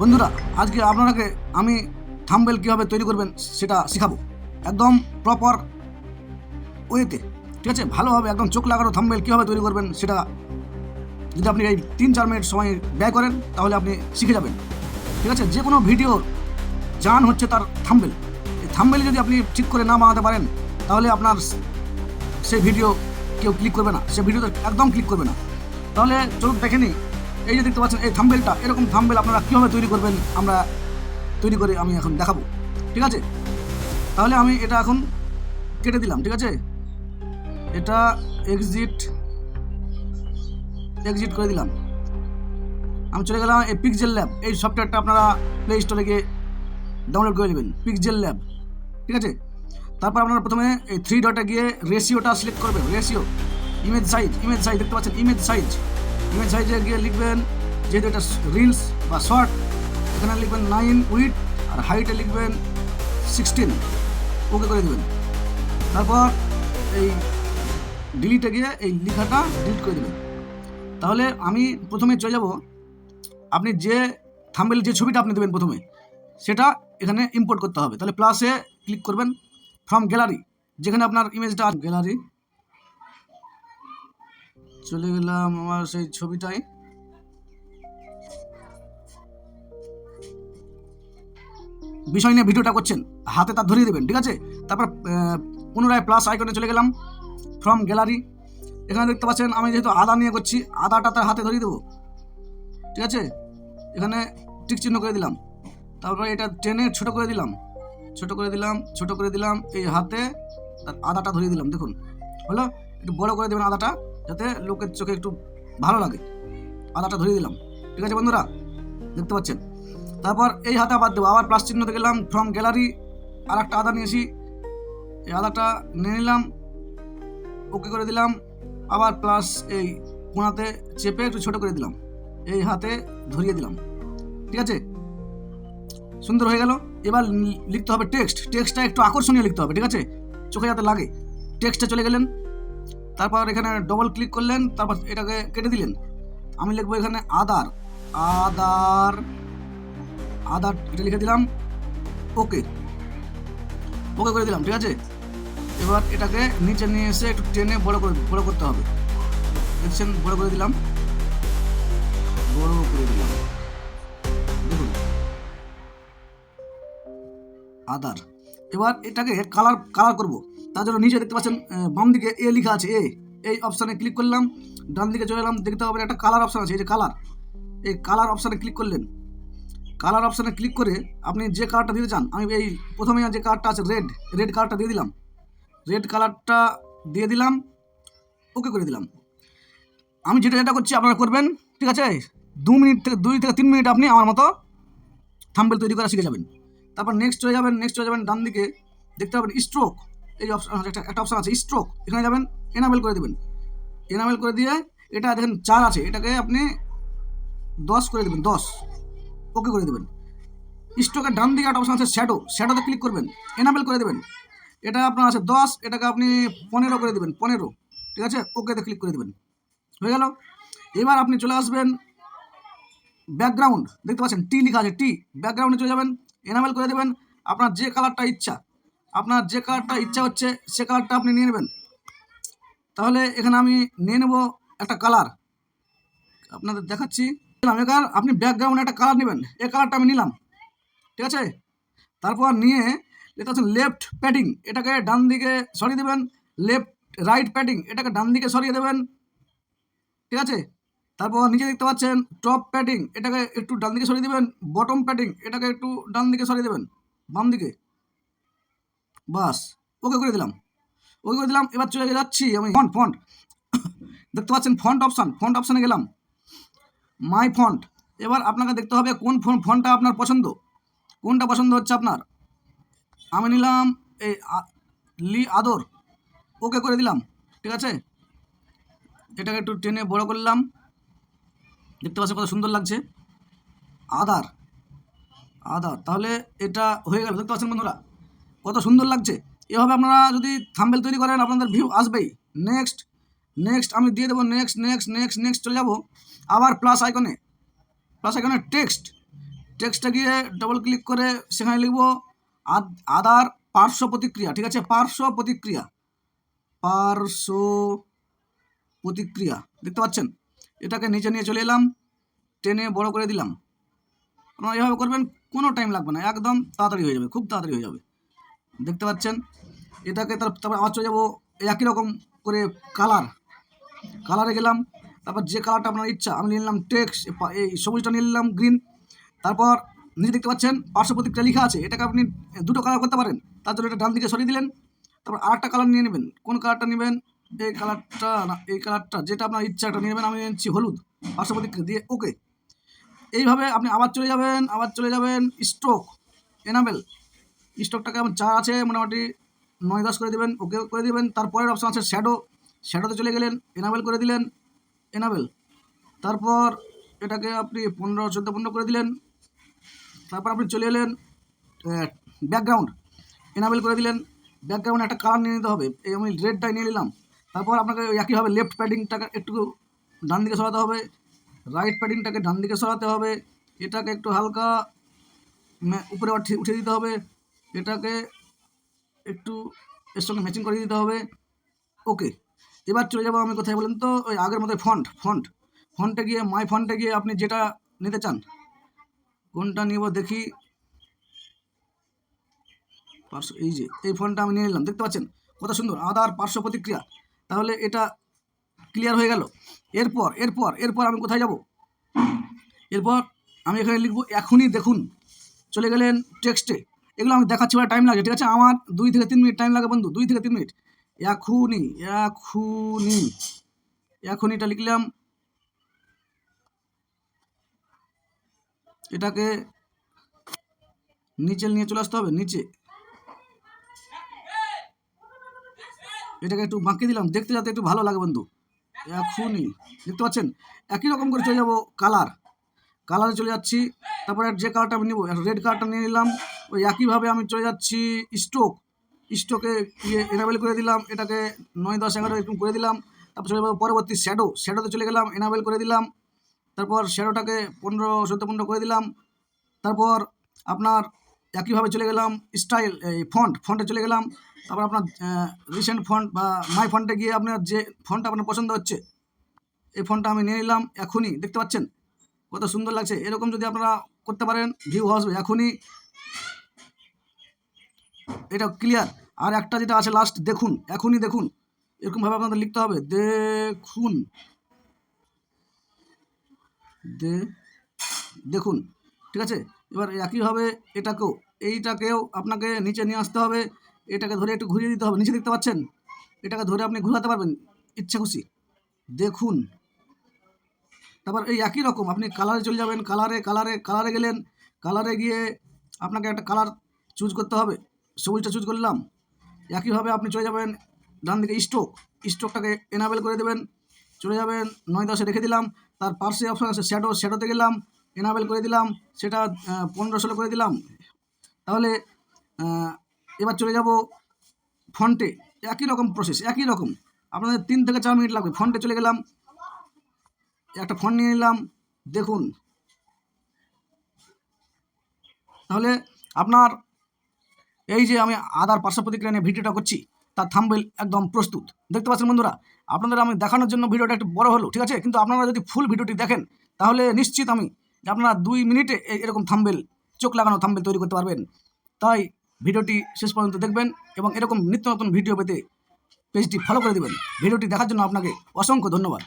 বন্ধুরা, আজকে আপনাকে আমি থাম্বেল কীভাবে তৈরি করবেন সেটা শেখাবো। একদম প্রপার ওয়েতে ঠিক আছে? ভালোভাবে একদম চোখ লাগানো থাম্বেল কীভাবে তৈরি করবেন সেটা যদি আপনি এই তিন চার মিনিট সময় ব্যয় করেন, তাহলে আপনি শিখে যাবেন। ঠিক আছে? যে কোনো ভিডিওর জান হচ্ছে তার থাম্বেল এই থাম্বেল যদি আপনি ঠিক করে না বানাতে পারেন, তাহলে আপনার সেই ভিডিও কেউ ক্লিক করবে না। সে ভিডিওতে একদম ক্লিক করবে না। তাহলে চলুন দেখে নিই। এই যে দেখতে পাচ্ছেন, এই থাম্বেলটা, এরকম থাম্বেল আপনারা কীভাবে তৈরি করবেন আমরা তৈরি করে আমি এখন দেখাবো। ঠিক আছে? তাহলে আমি এটা এখন কেটে দিলাম, ঠিক আছে? এটা এক্সিট এক্সিট করে দিলাম। আমি চলে গেলাম এই পিকজেল ল্যাব এই সফটওয়্যারটা আপনারা প্লে স্টোরে গিয়ে ডাউনলোড করে নেবেন পিকজেল ল্যাব ঠিক আছে? তারপর আপনারা প্রথমে এই থ্রি ডটে গিয়ে রেশিওটা সিলেক্ট করবেন ratio image size image size দেখতে পাচ্ছেন ইমেজ সাইজ ইমেজ সাইজে গিয়ে লিখবেন, যেহেতু এটা রিলস বা শর্ট, এখানে লিখবেন নাইন, উইথ, আর হাইটে লিখবেন সিক্সটিন। ওকে করে দেবেন। তারপর এই ডিলিটে গিয়ে এই লেখাটা ডিলিট করে দেবেন। তাহলে আমি প্রথমে চলে যাব। আপনি যে থাম্বেল যে ছবিটা আপনি দেবেন প্রথমে, সেটা এখানে ইম্পোর্ট করতে হবে। তাহলে প্লাসে ক্লিক করবেন ফ্রম গ্যালারি যেখানে আপনার ইমেজটা গ্যালারি চলে গেলাম আমার সেই ছবিটাই বিষয় নিয়ে ভিডিওটা করছেন, হাতে তার ধরিয়ে দেবেন, ঠিক আছে? তারপর পুনরায় প্লাস আইকনে চলে গেলাম ফ্রম গ্যালারি এখানে দেখতে পাচ্ছেন, আমি যেহেতু আদা নিয়ে করছি, আদাটা তার হাতে ধরিয়ে দেবো, ঠিক আছে? এখানে টিক চিহ্ন করে দিলাম। তারপরে এটা টেনে ছোট করে দিলাম, ছোট করে দিলাম, ছোট করে দিলাম, এই হাতে তার আদাটা ধরিয়ে দিলাম, দেখুন। হলো? একটু বড় করে দেবেন আদাটা। যাতে লোকের চোখে একটু ভালো লাগে। আদাটা ধরিয়ে দিলাম। ঠিক আছে বন্ধুরা? দেখতে পাচ্ছেন? তারপর এই হাতে বাদ দেবো। আবার প্লাস চিহ্নতে গেলাম ফ্রম গ্যালারি আর একটা আদা নিয়েছি। এই আদাটা নিয়ে নিলাম। ওকে করে দিলাম। আবার প্লাস এই কোনাতে চেপে একটু ছোটো করে দিলাম। এই হাতে ধরিয়ে দিলাম। ঠিক আছে? সুন্দর হয়ে গেল। এবার লিখতে হবে টেক্সট টেক্সটটা একটু আকর্ষণীয় লিখতে হবে। ঠিক আছে? চোখে যাতে লাগে। টেক্সটে চলে গেলেন। তারপর এখানে ডবল ক্লিক করলেন, তারপর এটাকে কেটে দিলেন। আমি লিখব এখানে আদার আদার আদার এটা লিখে দিলাম। ওকে ওকে করে দিলাম, ঠিক আছে? এবার এটাকে নিচে নিয়ে এসে একটু টেনে বড় করে, বড় করতে হবে। দেখছেন, বড় করে দিলাম। বড় করে দিলাম। দেখুন। আদার এবার এটাকে কালার কালার করব। তার জন্য নিচে দেখতে পাচ্ছেন বাম দিকে এ লেখা আছে এ এই অপশানে ক্লিক করলাম, ডান দিকে চলে এলাম, দেখতে পাবেন একটা কালার অপশান আছে, এই যে কালার এই কালার অপশানে ক্লিক করলেন। কালার অপশানে ক্লিক করে আপনি যে কালারটা দিতে চান, আমি এই প্রথমে যে কালারটা আছে রেড রেড কালারটা দিয়ে দিলাম। রেড কালারটা দিয়ে দিলাম ওকে করে দিলাম। আমি যেটা যেটা করছি আপনারা করবেন, ঠিক আছে? দু মিনিট থেকে, দুই থেকে তিন মিনিট আপনি আমার মতো থাম্বেল তৈরি করা শিখে যাবেন। তারপর নেক্সট চলে যাবেন নেক্সট চলে যাবেন ডান দিকে, দেখতে পাবেন স্ট্রোক এই অপশন একটা একটা অপশন আছে স্ট্রোক এখানে যাবেন এনাবেল করে দেবেন। এনাবেল করে দিয়ে, এটা দেখেন চার আছে, এটাকে আপনি দশ করে দেবেন, দশ। ওকে করে দেবেন। স্ট্রোকের ডান দিকে একটা অপশন আছে শ্যাডো শ্যাডোতে ক্লিক করবেন এনাবেল করে দেবেন। এটা আপনার আছে দশ, এটাকে আপনি পনেরো করে দেবেন, পনেরো। ঠিক আছে? ওকেতে ক্লিক করে দেবেন। হয়ে গেল? এবার আপনি চলে আসবেন ব্যাকগ্রাউন্ড দেখতে পাচ্ছেন টি লেখা আছে টি ব্যাকগ্রাউন্ডে চলে যাবেন এনামেল করে দেবেন। আপনার যে কালারটা ইচ্ছা আপনার যে কালারটা ইচ্ছা হচ্ছে, সে কালারটা আপনি নিয়ে নেবেন। তাহলে এখানে আমি নিয়ে নেব একটা কালার আপনাদের দেখাচ্ছি। এবার আপনি ব্যাকগ্রাউন্ডে একটা কালার নেবেন। এই কালারটা আমি নিলাম। ঠিক আছে? তারপর নিয়ে দেখতে পাচ্ছেন লেফট প্যাডিং এটাকে ডান দিকে সরিয়ে দেবেন। লেফট রাইট প্যাডিং এটাকে ডান দিকে সরিয়ে দেবেন। ঠিক আছে? তারপর নিচে দেখতে পাচ্ছেন টপ প্যাডিং এটাকে একটু ডান দিকে সরিয়ে দেবেন। বটম প্যাডিং এটাকে একটু ডান দিকে সরিয়ে দেবেন। বাম দিকে। বাস, ওকে করে দিলাম। ওকে করে দিলাম, এবার চলে যাচ্ছি আমি। ফন্ট ফন্ট দেখতে পাচ্ছেন ফন্ট অপশান ফন্ট অপশানে গেলাম। মাই ফন্ট এবার আপনাকে দেখতে হবে কোন ফোন ফোনটা আপনার পছন্দ। কোনটা পছন্দ হচ্ছে আপনার? আমি নিলাম এই লি আদর। ওকে করে দিলাম, ঠিক আছে? এটাকে একটু টেনে বড় করলাম দেখতে পাচ্ছেন কত সুন্দর লাগছে। আদার। আদার, তাহলে এটা হয়ে গেল। দেখতে পাচ্ছেন বন্ধুরা? কত সুন্দর লাগছে। এভাবে আপনারা যদি থাম্বেল তৈরি করেন, আপনাদের ভিউ আসবেই। নেক্সট নেক্সট আমি দিয়ে দেবো নেক্সট নেক্সট নেক্সট নেক্সট চলে যাব। আবার প্লাস আইকনে প্লাস আইকনে টেক্সট টেক্সটে গিয়ে ডবল ক্লিক করে সেখানে লিখব, আদ- আদার পার্শ্ব প্রতিক্রিয়া। ঠিক আছে? পার্শ্ব প্রতিক্রিয়া। পার্শ্ব প্রতিক্রিয়া। দেখতে পাচ্ছেন? এটাকে নিচে নিয়ে চলে এলাম। টেনে বড় করে দিলাম। আপনারা এভাবে করবেন, কোনো টাইম লাগবে না। একদম তাড়াতাড়ি হয়ে যাবে। খুব তাড়াতাড়ি হয়ে যাবে। দেখতে পাচ্ছেন? এটাকে তার তারপর আবার চলে যাব একই রকম করে কালার কালারে গেলাম, তারপর যে কালারটা আপনার ইচ্ছা, আমি নিলাম টেক্স এই সবুজটা নিলাম গ্রিন তারপর নিচে দেখতে পাচ্ছেন, পার্শ্ব প্রতিক্রিয়া লেখা আছে, এটাকে আপনি দুটো কালার করতে পারেন। তার জন্য এটা ডান দিকে সরিয়ে দিলেন, তারপর আরেকটা কালার নিয়ে নেবেন। কোন কালারটা নেবেন? এই কালারটা না, এই কালারটা যেটা আপনার ইচ্ছা এটা নিয়ে নেবেন, আমি নিচ্ছি হলুদ। পার্শ্ব প্রতিক্রিয়া দিয়ে ওকে এইভাবে আপনি আবার চলে যাবেন, আবার চলে যাবেন স্ট্রোক এনাবেল স্টকটাকে আমার যা আছে মোটামুটি নয় দশ করে দেবেন ওকে করে দেবেন। তারপরের অপশান আছে শ্যাডো শ্যাডোতে চলে গেলেন এনাবেল করে দিলেন এনাবেল তারপর এটাকে আপনি পনেরো, চোদ্দ, পনেরো করে দিলেন। তারপর আপনি চলে এলেন ব্যাকগ্রাউন্ড এনাবেল করে দিলেন। ব্যাকগ্রাউন্ডে একটা কালার নিয়ে নিতে হবে। এই আমি রেডটাই নিয়ে নিলাম। তারপর আপনাকে একইভাবে লেফট প্যাডিংটাকে একটু ডান দিকে সরাতে হবে। রাইট প্যাডিংটাকে ডান দিকে সরাতে হবে। এটাকে একটু হালকা উপরে উঠে দিতে হবে। এটাকে একটু এর সঙ্গে ম্যাচিং করে দিতে হবে। ওকে এবার চলে যাব আমি কোথায় বলেন তো? ওই আগের মতো ফন্ট ফন্ট ফন্টে গিয়ে মাই ফন্টে গিয়ে আপনি যেটা নিতে চান, কোনটা নিব দেখি। পার্শ্ব, এই যে, এই ফোনটা আমি নিয়ে নিলাম, দেখতে পাচ্ছেন? কত সুন্দর, আদার পার্শ্ব প্রতিক্রিয়া। তাহলে এটা ক্লিয়ার হয়ে গেল। এরপর এরপর এরপর আমি কোথায় যাব? এরপর আমি এখানে লিখব, এখনই দেখুন। চলে গেলেন টেক্সটে এগুলো আমি দেখাচ্ছি বলে টাইম লাগে ঠিক আছে? আমার দুই থেকে তিন মিনিট টাইম লাগে বন্ধু, দুই থেকে তিন মিনিট এখনই এখনই এটা লিখলাম। এটাকে নিচে নিয়ে চলে আসতে হবে, নিচে। এটাকে একটু বাঁকিয়ে দিলাম, দেখতে যাতে একটু ভালো লাগে বন্ধু। এখনই দেখতে পাচ্ছেন? একই রকম করে চলে যাব কালার কালারে চলে যাচ্ছি। তারপরে যে কালারটা আমি নেব রেড কালারটা নিয়ে নিলাম। ওই একইভাবে আমি চলে যাচ্ছি স্টোক স্টোকে ইয়ে এনাবেল করে দিলাম, এটাকে নয়, দশ, এগারো এরকম করে দিলাম। তারপর চলে যাব পরবর্তী শ্যাডো শ্যাডোতে চলে গেলাম এনাবেল করে দিলাম। তারপর শ্যাডোটাকে পনেরো, চোদ্দ, পনেরো করে দিলাম। তারপর আপনার একইভাবে চলে গেলাম স্টাইল এই ফন্ট ফন্টে চলে গেলাম। তারপর আপনার রিসেন্ট ফন্ট বা মাই ফন্টে গিয়ে আপনার যে ফন্টটা আপনার পছন্দ হচ্ছে, এই ফোনটা আমি নিয়ে নিলাম এখনই। দেখতে পাচ্ছেন? কত সুন্দর লাগছে। এরকম যদি আপনারা করতে পারেন ভিউ আসবে এখনই এটা ক্লিয়ার আর একটা যেটা আছে লাস্ট দেখুন, এখনই দেখুন। এরকমভাবে আপনাদের লিখতে হবে। দেখুন। দেখুন, ঠিক আছে? এবার একইভাবে এটাকেও, এইটাকেও আপনাকে নিচে নিয়ে আসতে হবে। এটাকে ধরে একটু ঘুরিয়ে দিতে হবে। নিচে দেখতে পাচ্ছেন? এটাকে ধরে আপনি ঘোরাতে পারবেন। ইচ্ছে খুশি। দেখুন। তারপর এই একই রকম, আপনি কালারে চলে যাবেন কালারে কালারে কালারে গেলেন কালারে গিয়ে আপনাকে একটা কালার চুজ করতে হবে। সবুজটা চুজ করলাম, একইভাবে আপনি চলে যাবেন ডান দিকে স্টোক স্টোকটাকে এনাবেল করে দেবেন, চলে যাবেন নয় দশে রেখে দিলাম, তার পার্শ্বে অপশান আছে শ্যাডো শ্যাডোতে গেলাম এনাবেল করে দিলাম, সেটা পনেরো ষোলো করে দিলাম। তাহলে এবার চলে যাব ফন্টে একই রকম প্রসেস একই রকম। আপনাদের তিন থেকে চার মিনিট লাগবে ফন্টে চলে গেলাম একটা ফোন নিয়ে নিলাম, দেখুন। তাহলে আপনার এই যে আমি আধার পার্শ্ব প্রতিক্রিয়া নিয়ে ভিডিওটা করছি, তার থাম্বেল একদম প্রস্তুত। দেখতে পাচ্ছেন বন্ধুরা, আপনাদের আমি দেখানোর জন্য ভিডিওটা একটু বড় হলো, ঠিক আছে? কিন্তু আপনারা যদি ফুল ভিডিওটি দেখেন, তাহলে নিশ্চিত আমি আপনারা দুই মিনিটে এরকম থাম্বেল চোখ লাগানো থাম্বেল তৈরি করতে পারবেন। তাই ভিডিওটি শেষ পর্যন্ত দেখবেন এবং এরকম নিত্য নতুন ভিডিও পেতে পেজটি ফলো করে দেবেন। ভিডিওটি দেখার জন্য আপনাকে অসংখ্য ধন্যবাদ।